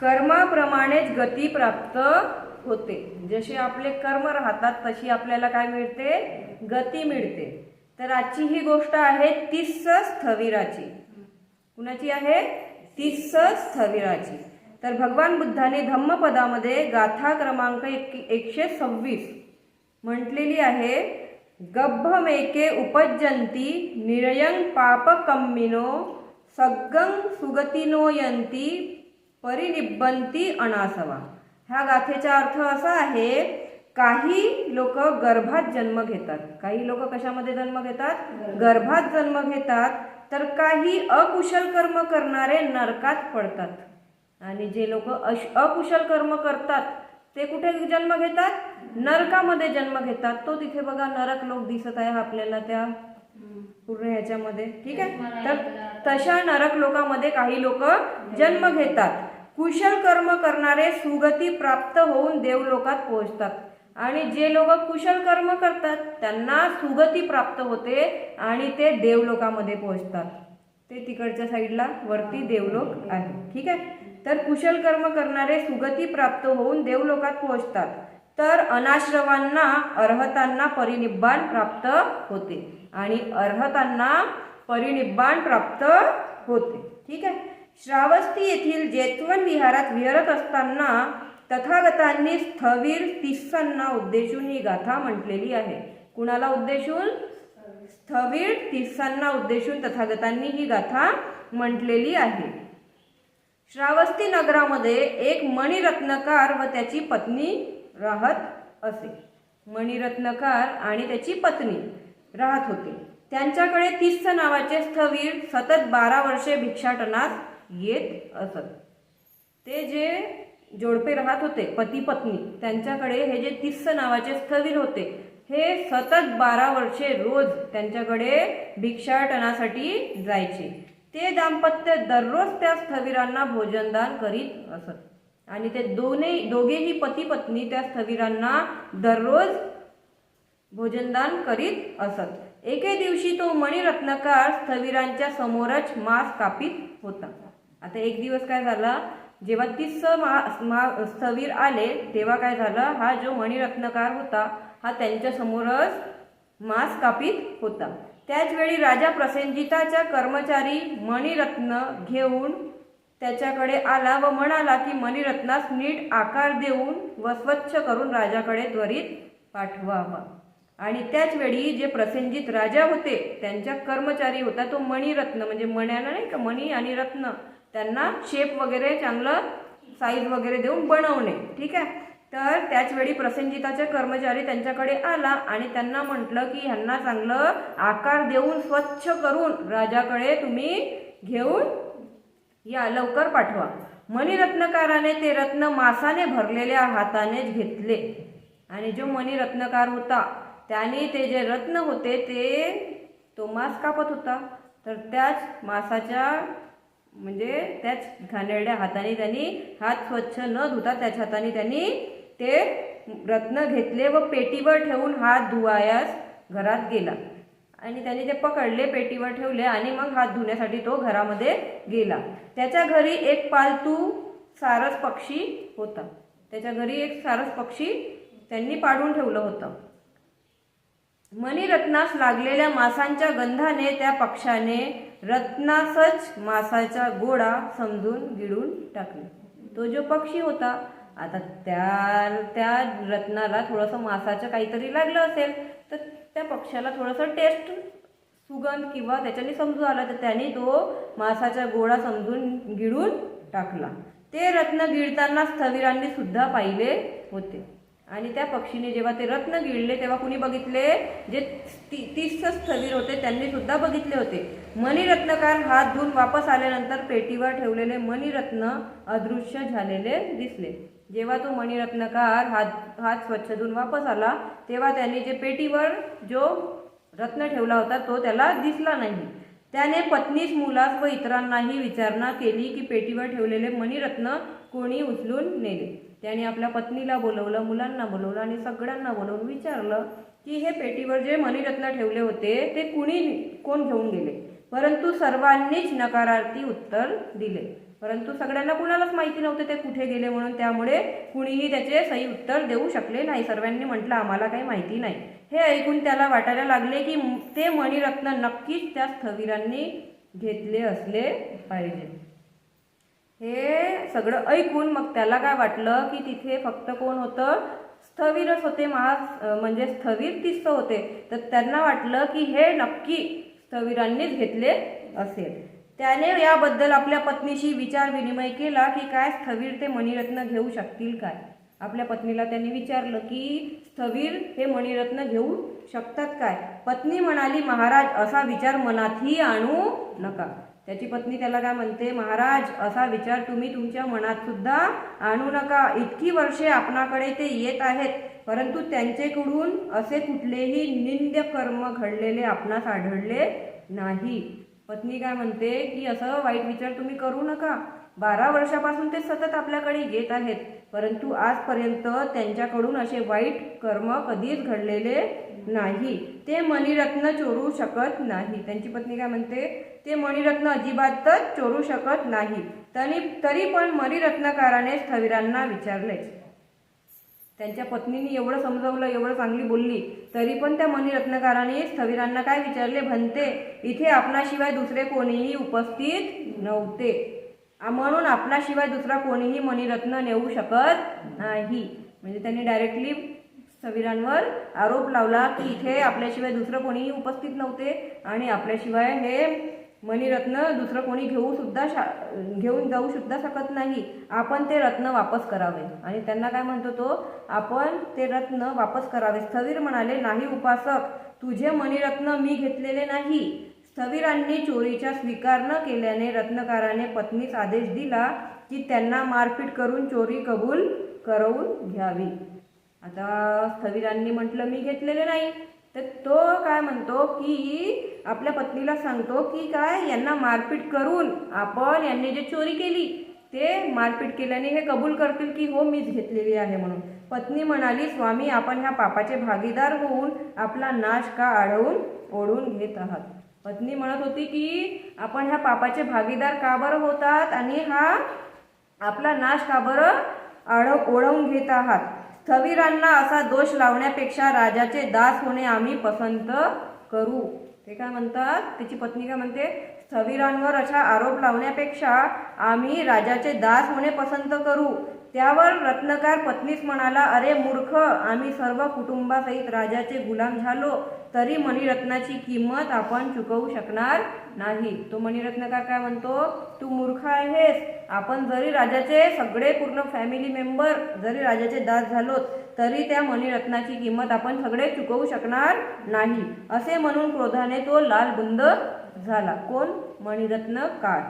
कर्माप्रमाणेच गती प्राप्त होते. जसे आपले कर्म राहतात तशी आपल्याला काय मिळते? गती मिळते. तर आजची ही गोष्ट आहे तिस्स स्थविराची कुणाची आहे? तिस्स स्थविराची तर भगवान बुद्धाने धम्मपदामध्ये गाथा क्रमांक एक एकशे सव्वीस म्हटलेली आहे गब्भमेके उपज्जंती निरयंग पापकम्मिनो सग्गं सुगतिनोयंती परिनिब्बंती अनासवा. ह्या गाथेचा अर्थ असा आहे काही लोक गर्भात जन्म घेतात. काही लोक कशामध्ये जन्म घेतात? गर्भात. जन्म घेतात. तर काही अकुशल कर्म करणारे नरकात पडतात. आणि जे लोक अश अकुशल कर्म करतात ते कुठे जन्म घेतात? नरकामध्ये जन्म घेतात. तो तिथे बघा नरक लोक दिसत आहे आपल्याला त्या पूर्ण ह्याच्यामध्ये. ठीक आहे? तर तशा नरक लोकामध्ये काही लोक जन्म घेतात. कुशल कर्म करणारे सुगती प्राप्त होऊन देवलोकात पोहोचतात. आणि जे लोक कुशल कर्म करतात त्यांना सुगती प्राप्त होते आणि ते देवलोकामध्ये पोहोचतात. ते तिकडच्या साईडला वरती देवलोक आहे ठीक आहे? तर कुशल कर्म करणारे सुगती प्राप्त होऊन देवलोकात पोहोचतात. तर अनाश्रवांना अर्हतांना परिनिब्बाण प्राप्त होते. आणि अर्हतांना परिनिब्बाण प्राप्त होते. ठीक आहे? श्रावस्ती येथील जेतवन विहारात विहरत असताना तथागतांनी स्थवीर तिस्सांना उद्देशून ही गाथा म्हटलेली आहे. कुणाला उद्देशून? स्थवीर तिस्सांना उद्देशून तथागतांनी ही गाथा म्हटलेली आहे. श्रावस्ती नगरामध्ये एक मणिरत्नकार व त्याची पत्नी राहत असे. मणिरत्नकार आणि त्याची पत्नी राहत होते. त्यांच्याकडे तिस्स नावाचे स्थवीर सतत बारा वर्षे भिक्षाटनास येत असत. ते जे जोडपे राहत होते पती पत्नी त्यांच्याकडे हे जे तिस्स नावाचे स्थवीर होते हे सतत बारा वर्षे रोज त्यांच्याकडे भिक्षाटनासाठी जायचे. ते दाम्पत्य दररोज त्या स्थविरांना भोजनदान करीत असत. आणि ते दोन्ही दोघेही पती पत्नी त्या स्थविरांना दररोज भोजनदान करीत असत. एके दिवशी तो मणिरत्नकार स्थविरांच्या समोरच मांस कापीत होता. आता एक दिवस काय झाला? जेव्हा तीस मा, मा स्थवीर आले तेव्हा काय झालं? हा जो मणिरत्नकार होता हा त्यांच्या समोरच मांस कापीत होता. त्याचवेळी राजा प्रसेनजिताचा कर्मचारी मणिरत्न घेऊन त्याच्याकडे आला व म्हणाला की मणिरत्नास नीट आकार देऊन व स्वच्छ करून राजाकडे त्वरित पाठवावा. आणि त्याचवेळी जे प्रसेनजित राजा होते त्यांच्या कर्मचारी होता तो मणिरत्न. म्हणजे मण्याला नाही का मणी आणि रत्न. त्यांना शेप वगैरे चांगलं साईज वगैरे देऊन बनवणे. ठीक आहे? तर त्याचवेळी प्रसेनजिताचा कर्मचारी त्यांच्याकडे आला आणि त्यांना म्हटलं की ह्यांना चांगलं आकार देऊन स्वच्छ करून राजाकडे तुम्ही घेऊन या लवकर पाठवा. मणिरत्नकाराने ते रत्न मासाने भरलेल्या हातानेच घेतले. आणि जो मणिरत्नकार होता त्याने ते जे रत्न होते ते तो मांस कापत होता. तर त्याच मासाच्या म्हणजे त्याच घाणेरड्या हाताने त्यांनी हात स्वच्छ न धुता त्याच हाताने त्यांनी ते रत्न घेतले व पेटीवर ठेवून हात धुवायास घरात गेला. आणि त्यांनी ते पकडले पेटीवर ठेवले आणि मग हात धुण्यासाठी तो घरामध्ये गेला. त्याच्या घरी एक पालतू सारस पक्षी होता. त्याच्या घरी एक सारस पक्षी त्यांनी पाडून ठेवलं होतं. मणिरत्नास लागलेल्या मासांच्या गंधाने त्या पक्षाने रत्नासच मासाचा गोळा समजून गिळून टाकले. तो जो पक्षी होता आता त्या त्या रत्नाला थोडंसं मासाचं काहीतरी लागलं असेल तर त्या पक्षाला थोडंसं टेस्ट सुगंध किंवा त्याच्याने समजू आला तर त्याने तो मासाचा गोळा समजून गिळून टाकला. ते रत्न गिळताना स्थविरांनी सुद्धा पाहिले होते. आणि त्या पक्षीने जेव्हा ते रत्न गिळले तेव्हा कुणी बघितले? जे तीस स्थवीर होते त्यांनी सुद्धा बघितले होते. मणिरत्नकार हात धुवून वापस आल्यानंतर पेटीवर ठेवलेले मणिरत्न अदृश्य झालेले दिसले. जेव्हा तो मणिरत्नकार हात हात स्वच्छ धुवून वापस आला तेव्हा त्यांनी जे पेटीवर जो रत्न ठेवला होता तो त्याला दिसला नाही. त्याने पत्नीस मुलास व इतरांनाही विचारणा केली की पेटीवर ठेवलेले मणिरत्न कोणी उचलून नेले. त्याने आपल्या पत्नीला बोलवलं मुलांना बोलवलं आणि सगळ्यांना बोलवून विचारलं की हे पेटीवर जे मणिरत्न ठेवले होते ते कुणी कोण घेऊन गेले? परंतु सर्वांनीच नकारार्थी उत्तर दिले. परंतु सगळ्यांना कुणालाच माहिती नव्हते ते कुठे गेले म्हणून. त्यामुळे कुणीही त्याचे सही उत्तर देऊ शकले नाही. सर्वांनी म्हटलं आम्हाला काही माहिती नाही. हे ऐकून त्याला वाटायला लागले की ते मणिरत्न नक्कीच त्या स्थविरांनी घेतले असले पाहिजे. हे सगळं ऐकून मग त्याला काय वाटलं की तिथे फक्त कोण होतं? स्थविरच होते महा म्हणजे स्थवीर तिस्त होते. तर त्यांना वाटलं की हे नक्की स्थविरांनीच घेतले असेल. त्याने याबद्दल आपल्या पत्नीशी विचार विनिमय केला की काय स्थवीर ते मणिरत्न घेऊ शकतील काय? आपल्या पत्नीला त्यांनी विचारलं की स्थवीर हे मणिरत्न घेऊ शकतात काय? पत्नी म्हणाली महाराज असा विचार मनातही आणू नका. त्याची पत्नी त्याला काय म्हणते महाराज असा विचार तुम्ही तुमच्या मनात सुद्धा आणू नका. इतकी वर्षे आपणाकडे ते येत आहेत परंतु त्यांचेकडून असे कुठलेही निंद्य कर्म घडलेले आपणास आढळले नाही. पत्नी काय म्हणते की असं वाईट विचार तुम्ही करू नका. बारा वर्षापासून ते सतत आपल्याकडे येत आहेत परंतु आजपर्यंत त्यांच्याकडून असे वाईट कर्म कधीच घडलेले नाही. ते मणिरत्न चोरू शकत नाही. त्यांची पत्नी काय म्हणते? ते मणिरत्न अजिबातच चोरू शकत नाही. तरी तरी पण मणिरत्नकाराने स्थविरांना विचारलेच त्यांच्या पत्नीने एवढं समजवलं एवढं चांगली बोलली तरी पण त्या मणिरत्नकाराने स्थविरांना काय विचारले? म्हणते इथे आपणाशिवाय दुसरे कोणीही उपस्थित नव्हते. म्हणून आपणाशिवाय दुसरा कोणीही मणिरत्न नेऊ शकत नाही. म्हणजे त्यांनी डायरेक्टली सवीरांवर आरोप लावला की इथे आपल्याशिवाय दुसरं कोणीही उपस्थित नव्हते आणि आपल्याशिवाय हे मणिरत्न दुसरं कोणी घेऊ सुद्धा शा घेऊन जाऊ सुद्धा शकत नाही. आपण ते रत्न वापस करावे. आणि त्यांना काय म्हणतो तो? आपण ते रत्न वापस करावे. स्थवीर म्हणाले नाही उपासक तुझे मणिरत्न मी घेतलेले नाही. सवीरांनी चोरीचा स्वीकार न केल्याने रत्नकाराने पत्नीस आदेश दिला की त्यांना मारपीट करून चोरी कबूल करवून घ्यावी. आता स्थविरांनी म्हटलं मी घेतलेले नाही. तर तो काय म्हणतो की आपल्या पत्नीला सांगतो की काय यांना मारपीट करून आपण यांनी जे चोरी केली ते मारपीट केल्याने हे कबूल करतील की हो मीच घेतलेली आहे म्हणून. पत्नी म्हणाली स्वामी आपण ह्या पापाचे भागीदार होऊन आपला नाश का आढळून ओढून घेत आहात? पत्नी म्हणत होती की आपण ह्या पापाचे भागीदार का बरं होतात आणि हा आपला नाश का बरं आढ ओढवून घेत आहात? स्थविरांना असा दोष लावण्यापेक्षा राजाचे दास होणे आम्ही पसंत करू. ते काय म्हणतात? त्याची पत्नी काय म्हणते? स्थविरांवर अशा आरोप लावण्यापेक्षा आम्ही राजाचे दास होणे पसंत करू. त्यावर रत्नकार पत्नीस म्हणाला अरे मूर्ख आम्ही सर्व कुटुंबासहित राजाचे गुलाम झालो तरी मणिरत्नाची किंमत आपण चुकवू शकणार नाही. तो मणिरत्नकार काय म्हणतो? तू मूर्ख आहेस. आपण जरी राजाचे सगळे पूर्ण फॅमिली मेंबर जरी राजाचे दास झालोत तरी त्या मणिरत्नाची किंमत आपण सगळे चुकवू शकणार नाही. असे म्हणून क्रोधाने तो लाल बुंद झाला. कोण? मणिरत्न काळ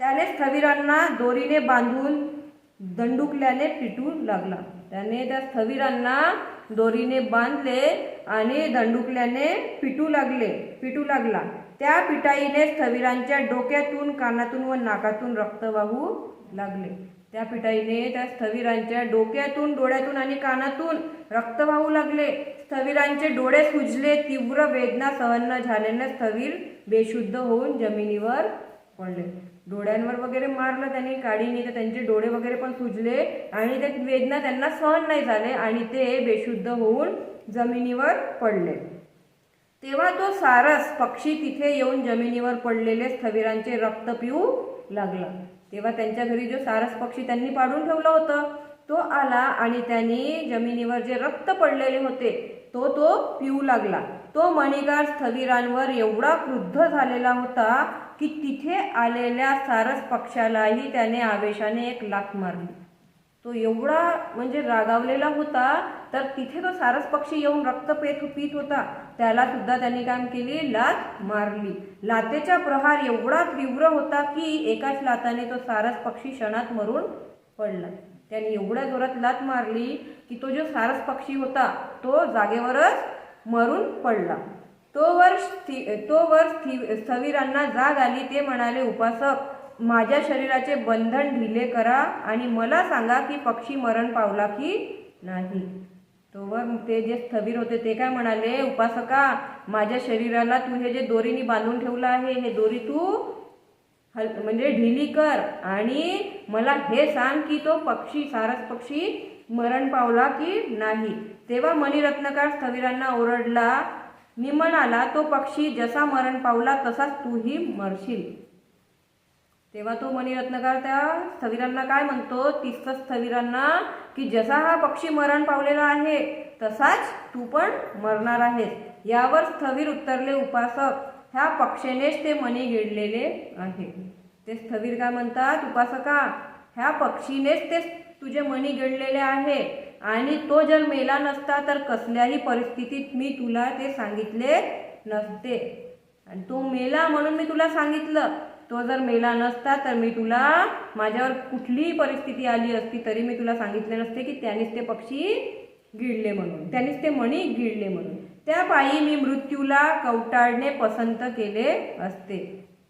त्याने स्थविरांना दोरीने बांधून दंडुकल्याने पिटू लागला. त्याने त्या स्थविरांना दोरीने बांधले आणि दंडुकल्याने पिटू लागले पिटू लागला. त्या पिटाईने स्थविरांच्या डोक्यातून कानातून व नाकातून रक्त वाहू लागले. त्या पिटाईने त्या स्थविरांच्या डोक्यातून डोळ्यातून आणि कानातून रक्त वाहू लागले. स्थविरांचे डोळे सुजले तीव्र वेदना सहन झाल्याने स्थवीर बेशुद्ध होऊन जमिनीवर पडले. डोळ्यांवर वगैरे मारलं त्यांनी काडीने तर त्यांचे डोळे वगैरे पण सुजले आणि ते वेदना त्यांना सहन नाही झाले आणि ते बेशुद्ध होऊन जमिनीवर पडले. तेव्हा तो सारस पक्षी तिथे येऊन जमिनीवर पडलेले स्थविरांचे रक्त पिऊ लागला. तेव्हा त्यांच्या घरी जो सारस पक्षी त्यांनी पाडून ठेवलं होतं तो आला आणि त्यांनी जमिनीवर जे रक्त पडलेले होते तो तो पिऊ लागला. तो मणिगार स्थविरांवर एवढा क्रुद्ध झालेला होता की तिथे आलेल्या सारस पक्षालाही त्याने आवेशाने एक लाख मारली. तो एवढा म्हणजे रागावलेला होता तर तिथे तो सारस पक्षी येऊन रक्त पेत पित होता. त्याला सुद्धा त्यांनी काम केली लात मारली. लातेचा प्रहार एवढा तीव्र होता की एकाच लाताने तो सारस पक्षी क्षणात मरून पडला. त्याने एवढ्या जोरात लात मारली की तो जो सारस पक्षी होता तो जागेवरच मरून पडला. तोवर स्थि तो स्थि स्थविरांना जाग आली ते म्हणाले उपासक माझ्या शरीराचे बंधन ढिले करा आणि मला सांगा की पक्षी मरण पावला की नाही. तोवर ते जे स्थवीर होते ते काय म्हणाले उपासका माझ्या शरीराला तू हे जे दोरीने बांधून ठेवलं आहे हे दोरी तू हल म्हणजे ढिली कर आणि मला हे सांग की तो पक्षी सारस पक्षी मरण पावला की नाही. तेव्हा मणिरत्नकार स्थविरांना ओरडला मी म्हणाला तो पक्षी जसा मरण पावला तसाच तूही मरशील. तेव्हा तो मणिरत्नकार त्या स्थविरांना काय म्हणतो? तिस्त स्थविरांना की जसा हा पक्षी मरण पावलेला आहे तसाच तू पण मरणार आहेस. यावर स्थवीर उत्तरले उपासक. ह्या पक्षेनेच ते मणी गिळलेले आहे. ते स्थवीर काय म्हणतात? उपासका ह्या पक्षीनेच ते तुझे मणी गिळलेले आहे. आणि तो जर मेला नसता तर कसल्याही परिस्थितीत मी तुला ते सांगितले नसते. आणि तो मेला म्हणून मी तुला सांगितलं. तो जर मेला नसता तर मी तुला माझ्यावर कुठलीही परिस्थिती आली असती तरी मी तुला सांगितले नसते की त्यानेच ते पक्षी गिळले म्हणून त्यानेच ते मणी गिळले म्हणून. त्या पायी मी मृत्यूला कवटाळणे पसंत केले असते.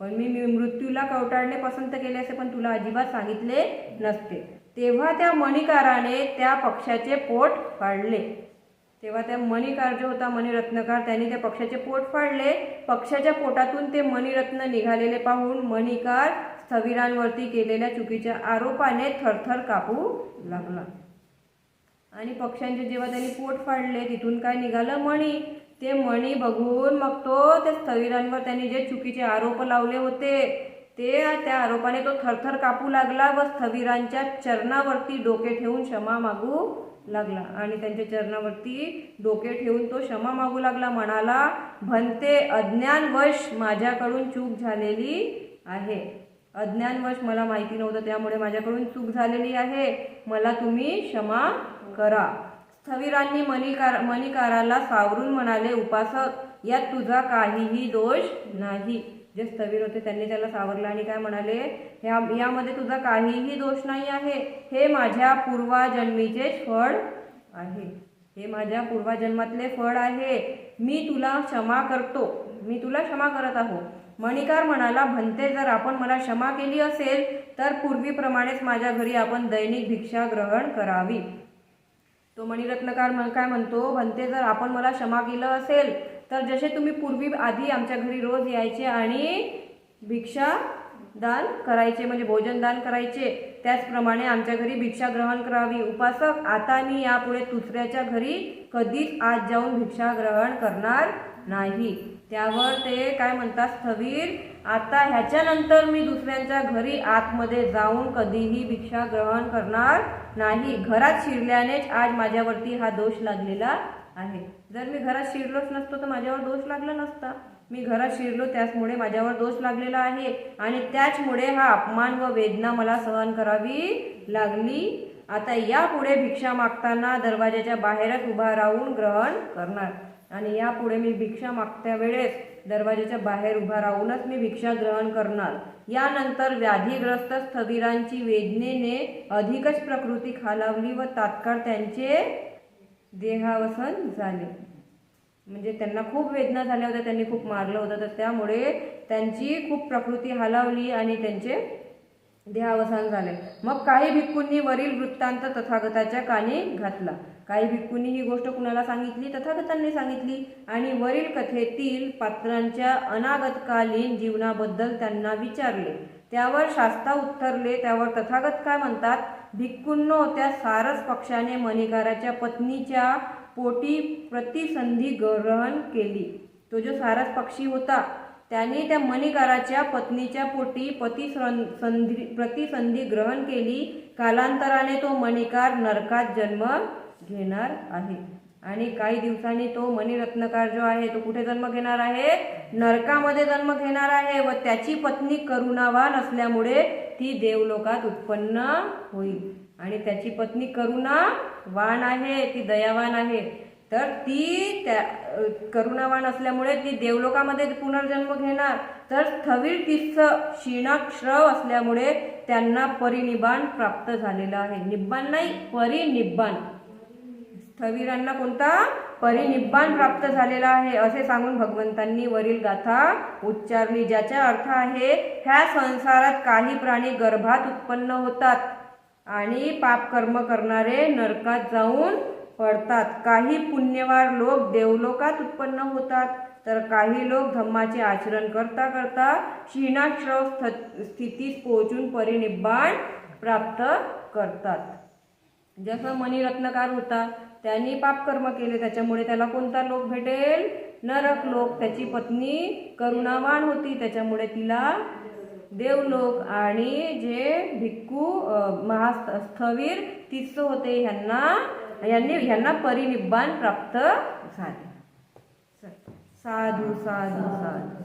पण मी मी मृत्यूला कवटाळणे पसंत केले असे पण तुला अजिबात सांगितले नसते. तेव्हा त्या मणिकाराने त्या पक्षाचे पोट फाडले. तेव्हा त्या मणिकार जो होता मणिरत्नकार त्यांनी त्या पक्षाचे पोट फाडले. पक्षाच्या पोटातून ते मणिरत्न निघालेले पाहून मणिकार स्थविरांवरती केलेल्या चुकीच्या आरोपाने थरथर कापू लागला. आणि पक्ष्यांचे जेव्हा त्यांनी पोट फाडले तिथून काय निघालं मणी? ते मणी बघून मग तो त्या स्थविरांवर त्यांनी जे चुकीचे आरोप लावले होते ते त्या आरोपाने तो थरथर कापू लागला व स्थविरांच्या चरणावरती डोके ठेवून क्षमा मागू लागला. आणि त्यांच्या चरणावरती डोके ठेवून तो क्षमा मागू लागला. म्हणाला भंते अज्ञानवश माझ्याकडून चूक झालेली आहे. अज्ञानवश मला माहिती नव्हतं त्यामुळे माझ्याकडून चूक झालेली आहे. मला तुम्ही क्षमा करा. स्थविरांनी मणिकार मणिकाराला सावरून म्हणाले उपासक यात तुझा काहीही दोष नाही. जे स्थवीर होते त्यांनी त्याला सावरलं आणि काय म्हणाले ह्या यामध्ये तुझा काहीही दोष नाही आहे. हे माझ्या पूर्वाजन्मीचे फळ आहे. हे माझ्या पूर्वजन्मातले फळ आहे. मी तुला क्षमा करतो. मी तुला क्षमा करत आहो. मणिकार म्हणाला भंते जर आपण मला क्षमा केली असेल तर पूर्वीप्रमाणेच माझ्या घरी आपण दैनिक भिक्षा ग्रहण करावी. तो मणिरत्नकार काय म्हणतो भंते जर आपण मला क्षमा केलं असेल तर जसे तुम्ही पूर्वी आधी आमच्या घरी रोज यायचे आणि भिक्षा दान करायचे म्हणजे भोजन दान करायचे त्याचप्रमाणे आमच्या घरी भिक्षा ग्रहण करावी. उपासक आता मी यापुढे दुसऱ्याच्या घरी कधीच आज जाऊन भिक्षा ग्रहण करणार नाही. त्यावर ते काय म्हणतात स्थवीर आता ह्याच्यानंतर मी दुसऱ्यांच्या घरी आतमध्ये जाऊन कधीही भिक्षा ग्रहण करणार नाही. घरात शिरल्यानेच आज माझ्यावरती हा दोष लागलेला आहे. जर मी घरात शिरलोच नसतो तर माझ्यावर दोष लागला नसता. मी घरात शिरलो त्याचमुळे माझ्यावर दोष लागलेला आहे आणि त्याचमुळे हा अपमान व वेदना मला सहन करावी लागली. आता यापुढे भिक्षा मागताना दरवाजाच्या बाहेरच उभा राहून ग्रहण करणार. आणि यापुढे मी भिक्षा मागत्या वेळेस दरवाजाच्या बाहेर उभा राहूनच मी भिक्षा ग्रहण करणार. यानंतर व्याधीग्रस्त स्थविरांची वेदनेने अधिकच प्रकृती खालावली व तात्काळ त्यांचे देहावसन झाले. म्हणजे त्यांना खूप वेदना झाल्या होत्या त्यांनी खूप मारलं होतं तर त्यामुळे त्यांची खूप प्रकृती हालावली आणि त्यांचे देहावसान झाले. मग काही भिक्खूंनी वरील वृत्तांत तथागताच्या कानी घातला. काही भिक्खूंनी ही गोष्ट कुणाला सांगितली? तथागतांनी सांगितली. आणि वरील कथेतील पात्रांच्या अनागतकालीन जीवनाबद्दल त्यांना विचारले. त्यावर शास्ता उत्तरले त्यावर तथागत काय म्हणतात? भिक्खूंनो त्या सारस पक्षाने मणिकाराच्या पत्नीच्या पोटी प्रतिसंधी ग्रहण केली. तो जो सारस पक्षी होता त्याने त्या मणिकाराच्या पत्नीच्या पोटी पती संधी प्रतिसंधी ग्रहण केली. कालांतराने तो मणिकार नरकात जन्म घेणार आहे. आणि काही दिवसांनी तो मणिरत्नकार जो आहे तो कुठे जन्म घेणार आहे? नरकामध्ये जन्म घेणार आहे व त्याची पत्नी करुणावान असल्यामुळे ती देवलोकात उत्पन्न होईल. आणि त्याची पत्नी करुणावान आहे ती दयावान आहे. तर ती त्या करुणावान असल्यामुळे ती देवलोकामध्ये पुनर्जन्म घेणार. तर स्थवीर तिस्स क्षीणाक्षव असल्यामुळे त्यांना परिनिबाण प्राप्त झालेलं आहे. निब्बाण नाही परिनिब्बाण. स्थविरांना कोणता परिनिब्बाण प्राप्त झालेला आहे असे सांगून भगवंतांनी वरील गाथा उच्चारली ज्याचा अर्थ आहे ह्या संसारात काही प्राणी गर्भात उत्पन्न होतात आणि पाप कर्म करणारे नरकात जाऊन पडतात. काही पुण्यवार लोक देवलोकात उत्पन्न होतात तर काही लोक धम्माचे आचरण करता करता क्षीणाश्रव स्थ- स्थितीत पोहोचून परिनिब्बाण प्राप्त करतात. जसं मणिरत्नकार होता त्यांनी पापकर्म केले त्याच्यामुळे त्याला कोणता लोक भेटेल? नरक लोक. त्याची पत्नी करुणावान होती त्याच्यामुळे तिला देवलोक आणि जे भिक्खू महास्थवीर तिस्स होते ह्यांना यांनी ह्यांना परिनिब्बाण प्राप्त झाले. साधू साधू साधू.